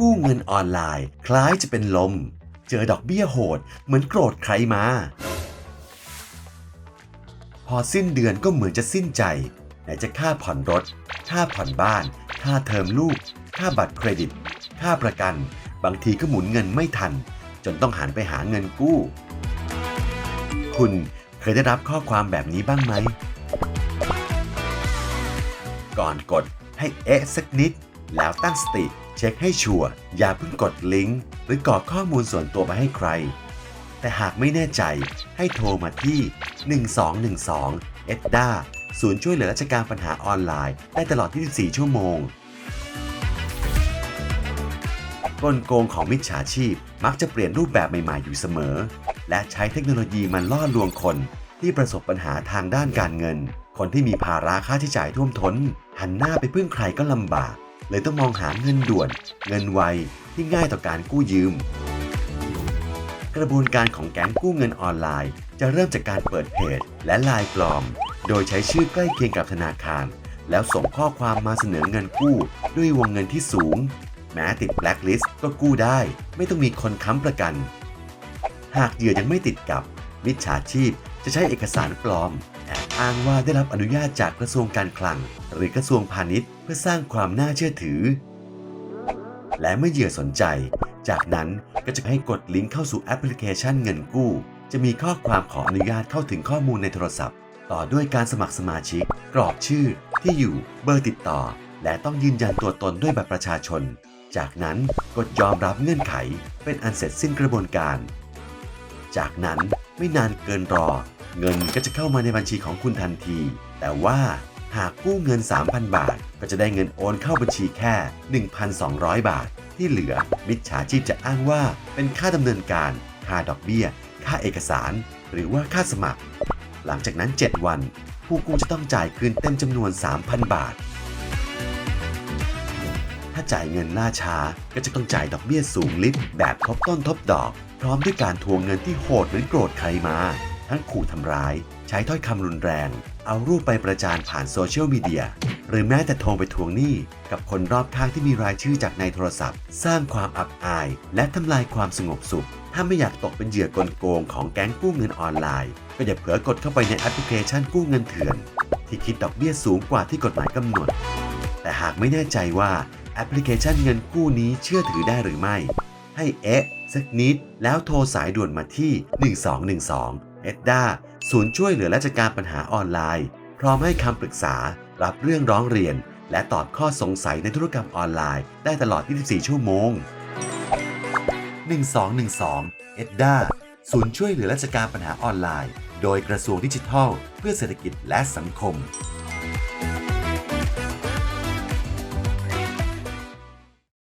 กู้เงินออนไลน์ คล้ายจะเป็นลม เจอดอกเบี้ยโหด เหมือนโกรธใครมา พอสิ้นเดือนก็เหมือนจะสิ้นใจ ไหนจะค่าผ่อนรถ ค่าผ่อนบ้าน ค่าเทอมลูก ค่าบัตรเครดิต ค่าประกัน บางทีก็หมุนเงินไม่ทัน จนต้องหันไปหาเงินกู้ คุณเคยได้รับข้อความแบบนี้บ้างไหม ก่อนกดให้เอ๊ะสักนิด แล้วตั้งสติ เช็คให้ชัวร์อย่าเพิ่งกดลิงก์หรือกรอกข้อมูลส่วนตัวไปให้ใคร แต่หากไม่แน่ใจให้โทรมาที่ 1212 e d d a ศูนย์ช่วยเหลือราชการปัญหาออนไลน์ ได้ตลอด 24 ชั่วโมงกลโกงของมิจฉาชีพมักจะเปลี่ยนรูปแบบใหม่ๆอยู่เสมอ และใช้เทคโนโลยีมันล่อลวงคน ที่ประสบปัญหาทางด้านการเงิน คนที่มีภาระค่าใช้จ่ายท่วมท้น หันหน้าไปพึ่งใครก็ลำบาก เลยต้องมองหาเงินด่วน เงินไวที่ง่ายต่อการกู้ยืม กระบวนการของแก๊งกู้เงินออนไลน์ จะเริ่มจากการเปิดเพจ และไลน์ปลอม โดยใช้ชื่อใกล้เคียงกับธนาคาร แล้วส่งข้อความมาเสนอเงินกู้ ด้วยวงเงินที่สูง แม้ติดแบล็คลิสต์ก็กู้ได้ ไม่ต้องมีคนค้ำประกัน หากเหยื่อยังไม่ติดกับมิจฉาชีพจะใช้เอกสารปลอม อ้างว่าได้รับอนุญาตจากกระทรวงการคลัง หรือกระทรวงพาณิชย์ เพื่อสร้างความน่าเชื่อถือ และเมื่อเหยื่อสนใจ จากนั้นก็จะให้กดลิงก์เข้าสู่แอปพลิเคชันเงินกู้ จะมีข้อความขออนุญาตเข้าถึงข้อมูลในโทรศัพท์ ต่อด้วยการสมัครสมาชิก กรอกชื่อ ที่อยู่ เบอร์ติดต่อ และต้องยืนยันตัวตนด้วยบัตรประชาชน จากนั้นกดยอมรับเงื่อนไข เป็นอันเสร็จสิ้นกระบวนการ จากนั้นไม่นานเกินรอ เงินก็จะเข้ามาในบัญชีของคุณทันที แต่ว่าหากกู้เงิน 3,000 บาท ก็จะได้เงินโอนเข้าบัญชีแค่ 1,200 บาท ที่เหลือมิจฉาชีพจะอ้างว่าเป็นค่าดำเนินการ ค่าดอกเบี้ย ค่าเอกสาร หรือว่าค่าสมัคร หลังจากนั้น 7 วัน ผู้กู้จะต้องจ่ายคืนเต็มจำนวน 3,000 บาท ถ้าจ่ายเงินล่าช้าก็จะต้องจ่ายดอกเบี้ยสูงลิบแบบทบต้นทบดอก พร้อมด้วยการทวงเงินที่โหดเหมือนโกรธใครมา ทั้งขู่ทำร้าย ใช้ถ้อยคำรุนแรง เอารูปไปประจานผ่านโซเชียลมีเดีย หรือแม้แต่โทรไปทวงหนี้กับคนรอบข้างที่มีรายชื่อจากในโทรศัพท์ สร้างความอับอาย และทำลายความสงบสุข ถ้าไม่อยากตกเป็นเหยื่อกลโกงของแก๊งกู้เงินออนไลน์ ก็อย่าเผลอกดเข้าไปในแอปพลิเคชันกู้เงินเถื่อน ที่คิดดอกเบี้ยสูงกว่าที่กฎหมายกำหนด แต่หากไม่แน่ใจว่าแอปพลิเคชันเงินกู้นี้เชื่อถือได้หรือไม่ ให้เอ๊ะสักนิดแล้วโทรสายด่วนมาที่ 1212 เอ็ดดาศูนย์ช่วยเหลือราชการปัญหาออนไลน์ พร้อมให้คำปรึกษา รับเรื่องร้องเรียน และตอบข้อสงสัยในธุรกรรมออนไลน์ ได้ตลอด 24 ชั่วโมง 1212 เอ็ดดาศูนย์ช่วยเหลือราชการปัญหาออนไลน์ โดยกระทรวงดิจิทัล เพื่อเศรษฐกิจและสังคม